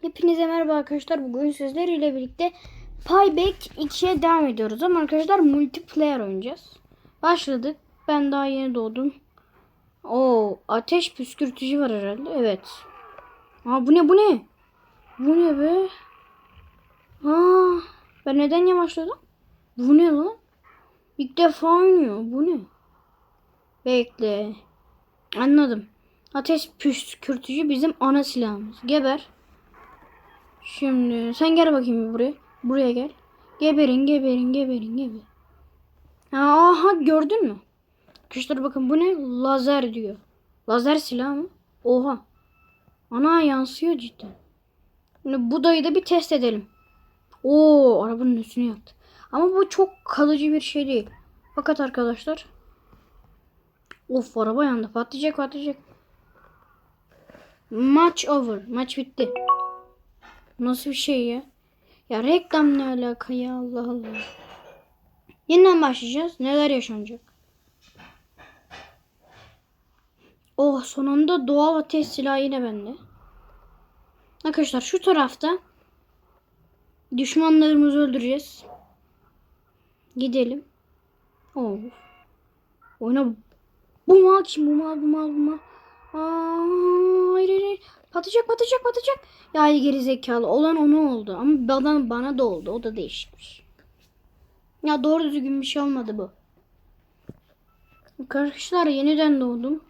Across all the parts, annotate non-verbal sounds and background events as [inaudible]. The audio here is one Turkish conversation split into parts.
Hepinize merhaba arkadaşlar. Bugün sizlerle birlikte Payback 2'ye devam ediyoruz. Ama arkadaşlar multiplayer oynayacağız. Başladık. Ben daha yeni doğdum. Oo, ateş püskürtücü var herhalde. Evet. Aa bu ne bu ne? Bu ne be? Aa, ben neden yavaşladım? Bu ne lan? İlk defa oynuyor. Bu ne? Bekle. Anladım. Ateş püskürtücü bizim ana silahımız. Geber. Şimdi sen gel bakayım buraya. Buraya gel. Geberin geberin geberin geber. Aha gördün mü? Arkadaşlar bakın bu ne? Lazer diyor. Lazer silah mı? Oha. Ana yansıyor cidden. Şimdi bu dayı da bir test edelim. Oo arabanın üstünü yaktı. Ama bu çok kalıcı bir şey değil. Fakat arkadaşlar. Of araba yandı. Patlayacak patlayacak. Maç over. Maç bitti. Nasıl bir şey ya? Ya reklam ne alaka ya Allah Allah. Yeniden başlayacağız. Neler yaşanacak? Oh sonunda doğal ateş silahı yine bende. Arkadaşlar şu tarafta düşmanlarımızı öldüreceğiz. Gidelim. Oh. Oyna. Bu mal kim? Bu mal bu mal bu mal. Aa, hayır hayır. Patlayacak patlayacak patlayacak. Ya geri zekalı olan ona oldu. Ama bana, bana da oldu. O da değişikmiş. Ya doğru düzgün bir şey olmadı bu. Arkadaşlar yeniden doğdum.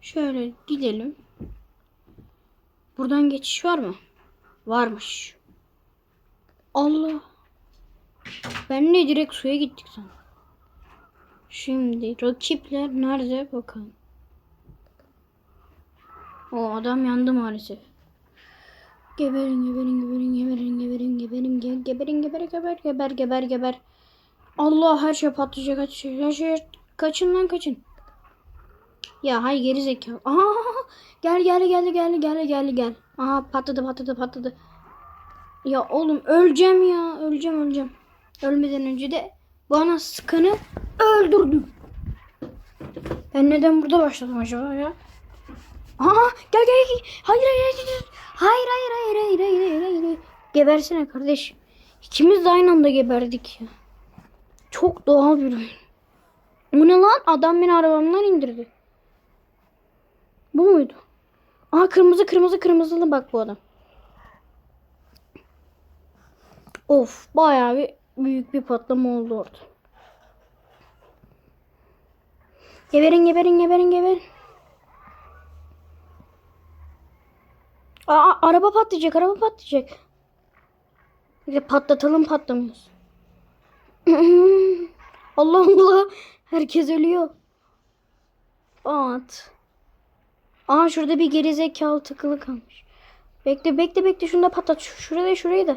Şöyle gidelim. Buradan geçiş var mı? Varmış. Allah. Ben ne direkt suya gittik sandım. Şimdi rakipler nerede bakalım. O adam yandı maalesef. Geberin geberin geberin geberin geberin geberin ge- geberin geber geber geber geber geber. Allah her şey patlayacak her şey her şey kaçın lan kaçın. Ya hay geri zekalı. Aha gel gel gel gel gel gel gel. Aha patladı patladı patladı. Ya oğlum öleceğim ya öleceğim öleceğim. Ölmeden önce de bana sıkanı öldürdüm. Ben neden burada başladım acaba ya? Aa gel gel gel. Hayır hayır hayır. Hayır hayır hayır hayır hayır hayır hayır. Gebersene kardeş. İkimiz de aynı anda geberdik ya. Çok doğal bir oyun. Bu ne lan? Adam beni arabamdan indirdi. Bu muydu? Aa kırmızı kırmızı kırmızılı bak bu adam. Of bayağı bir büyük bir patlama oldu orada. Geberin geberin geberin geberin. Aa araba patlayacak araba patlayacak. Bir patlatalım patlamıyoruz. [laughs] Allah Allah. Herkes ölüyor. At. Aa şurada bir geri zekalı tıkılı kalmış. Bekle bekle bekle şunu da patlat. Şu- Şuraya şurayı da.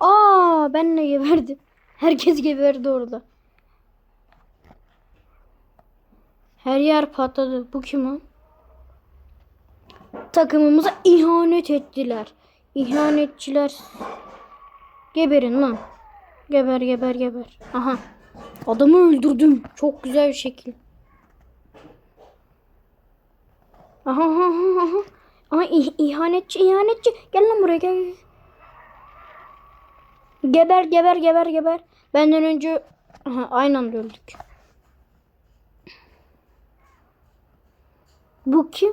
Aa ben ne geberdim. Herkes geberdi orada. Her yer patladı. Bu kim o? Takımımıza ihanet ettiler. İhanetçiler. Geberin lan. Geber geber geber. Aha. Adamı öldürdüm. Çok güzel bir şekil. Aha aha aha. aha. Aha ih- ihanetçi ihanetçi. Gel lan buraya gel. Geber geber geber geber. Benden önce aha, aynı anda öldük. Bu kim?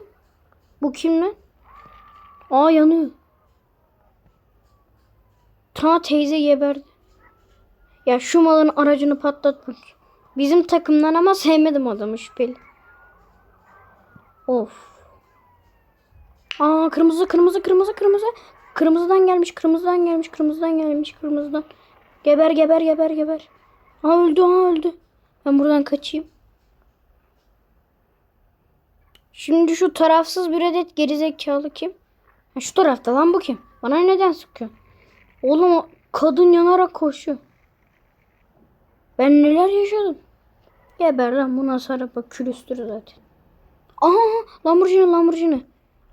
Bu kim lan? Aa yanıyor. Ta teyze geberdi. Ya şu malın aracını patlatmak. Bizim takımdan ama sevmedim adamı şüpheli. Of. Aa kırmızı kırmızı kırmızı kırmızı. Kırmızıdan gelmiş kırmızıdan gelmiş kırmızıdan gelmiş kırmızıdan. Geber geber geber geber. Aa öldü aa öldü. Ben buradan kaçayım. Şimdi şu tarafsız bir adet gerizekalı kim? Şu tarafta lan bu kim? Bana neden sıkıyor? Oğlum kadın yanarak koşuyor. Ben neler yaşadım? Geber lan bu nasıl araba külüstür zaten. Aha Lamborghini Lamborghini.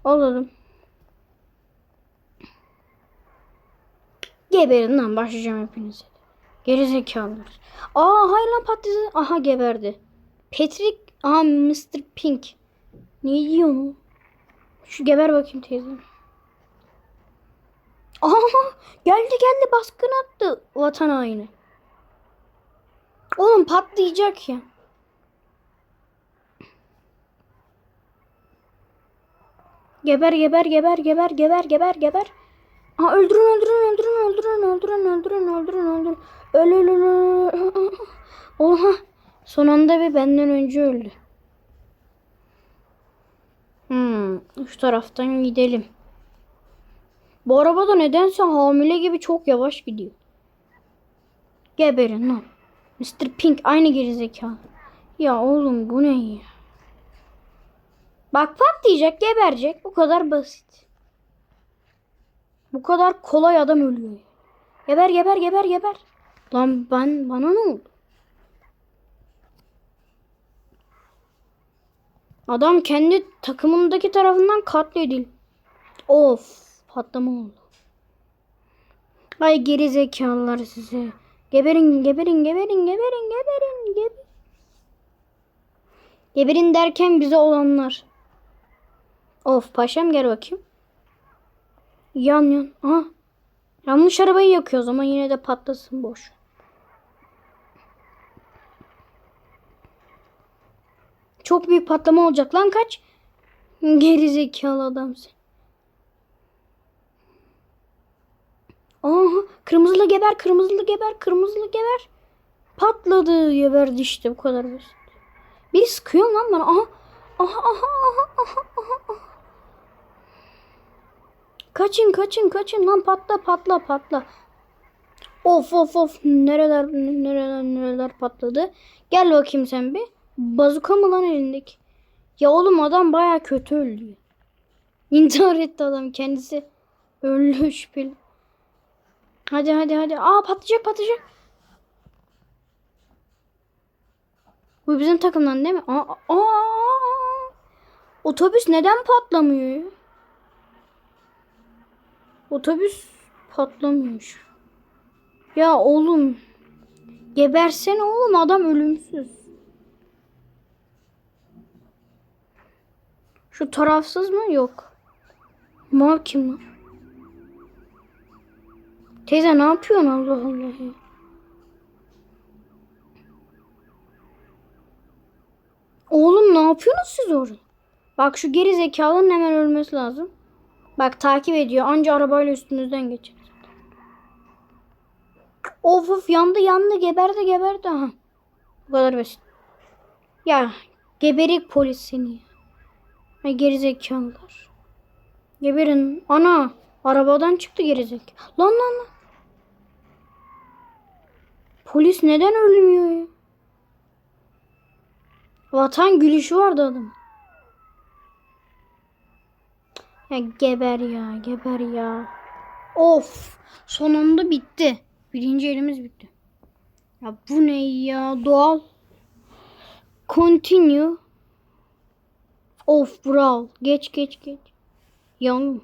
Alalım. Geberin lan başlayacağım hepinize. Gerizekalılar. Aa hayır lan patladı. Aha geberdi. Patrick. Aha Mr. Pink. Ne diyor mu? Şu geber bakayım teyze. Aha geldi geldi baskın attı vatan haini. Oğlum patlayacak ya. Geber geber geber geber geber geber geber. Aa, öldürün öldürün öldürün öldürün öldürün öldürün öldürün öldürün. Öl öl öl öl. Oha. Son anda bir benden önce öldü. Hmm, şu taraftan gidelim. Bu araba da nedense hamile gibi çok yavaş gidiyor. Geberin lan. Mr. Pink aynı gerizekalı. Ya oğlum bu ne ya? Bak patlayacak geberecek. Bu kadar basit. Bu kadar kolay adam ölüyor. Geber geber geber geber. Lan ben bana ne oldu? Adam kendi takımındaki tarafından katledildi. Of patlama oldu. Ay geri zekalılar size. Geberin geberin geberin geberin geberin geberin. Geberin derken bize olanlar. Of paşam gel bakayım. Yan yan. Aha. Yanlış arabayı yakıyoruz ama yine de patlasın boş. Çok büyük patlama olacak lan kaç. Geri zekalı adam sen. Aha kırmızılı geber kırmızılı geber kırmızılı geber. Patladı geberdi işte bu kadar basit. Biri sıkıyor lan bana. Aha aha aha aha aha. aha. Kaçın kaçın kaçın lan patla patla patla. Of of of nereler nereler nereler patladı. Gel bakayım sen bir. Bazuka mı lan elindeki? Ya oğlum adam baya kötü öldü. İntihar etti adam kendisi. Öldü şüpheli. Hadi hadi hadi. Aa patlayacak patlayacak. Bu bizim takımdan değil mi? Aa, aa. Otobüs neden patlamıyor? Otobüs patlamıyor. Ya oğlum. Gebersene oğlum adam ölümsüz. Şu tarafsız mı? Yok. Mav kim? Teyze ne yapıyorsun Allah Allah ya? Oğlum ne yapıyorsunuz siz orada? Bak şu geri zekalının hemen ölmesi lazım. Bak takip ediyor. Anca arabayla üstümüzden geçer. Of of yandı yandı geberdi geberdi. Aha. Bu kadar basit. Ya geberik polis seni. Ay gerizekalılar. Geberin. Ana. Arabadan çıktı gerizekalı. Lan lan lan. Polis neden ölmüyor ya? Vatan gülüşü vardı adam. Ya geber ya geber ya. Of. Sonunda bitti. Birinci elimiz bitti. Ya bu ne ya? Doğal. Continue. Of brawl. Geç geç geç. Yan.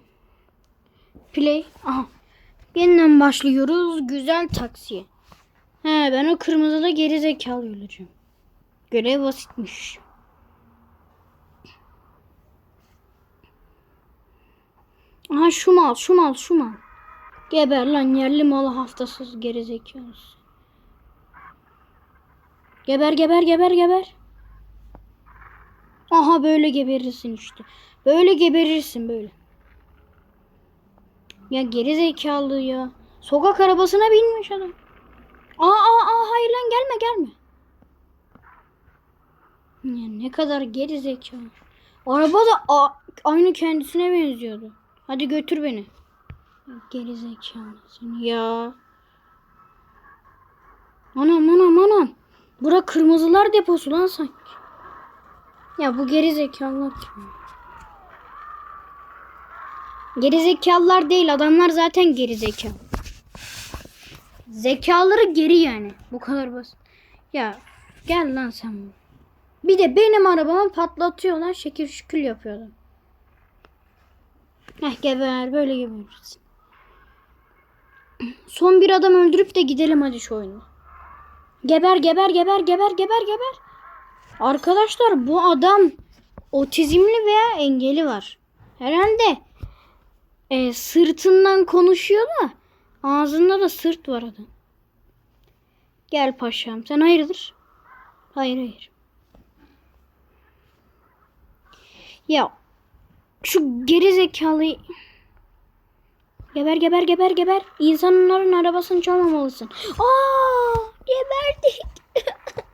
Play. Aha. Yeniden başlıyoruz. Güzel taksi. He ben o kırmızıda geri zekalı olacağım. Görev basitmiş. Aha şu mal şu mal şu mal. Geber lan yerli malı haftasız geri zekalısı. Geber geber geber geber. Aha böyle geberirsin işte. Böyle geberirsin böyle. Ya geri zekalı ya. Sokak arabasına binmiş adam. Aa aa aa hayır lan gelme gelme. Ya ne kadar geri zekalı. Araba da a- aynı kendisine benziyordu. Hadi götür beni. Geri zekalı seni ya. Anam anam anam. Bura kırmızılar deposu lan sanki. Ya bu geri zekalılar kim? Geri zekalılar değil adamlar zaten geri zekalı. Zekaları geri yani. Bu kadar basit. Ya gel lan sen. Bir de benim arabamı patlatıyorlar. Şekil şükür yapıyorlar. Heh geber böyle geberirsin. Son bir adam öldürüp de gidelim hadi şu oyunu. Geber geber geber geber geber geber. Arkadaşlar bu adam otizmli veya engeli var. Herhalde e, sırtından konuşuyor da ağzında da sırt var adam. Gel paşam. Sen hayırdır? Hayır hayır. Ya şu geri zekalıyı Geber geber geber geber. İnsanların arabasını çalmamalısın. Aa, geberdik. [laughs]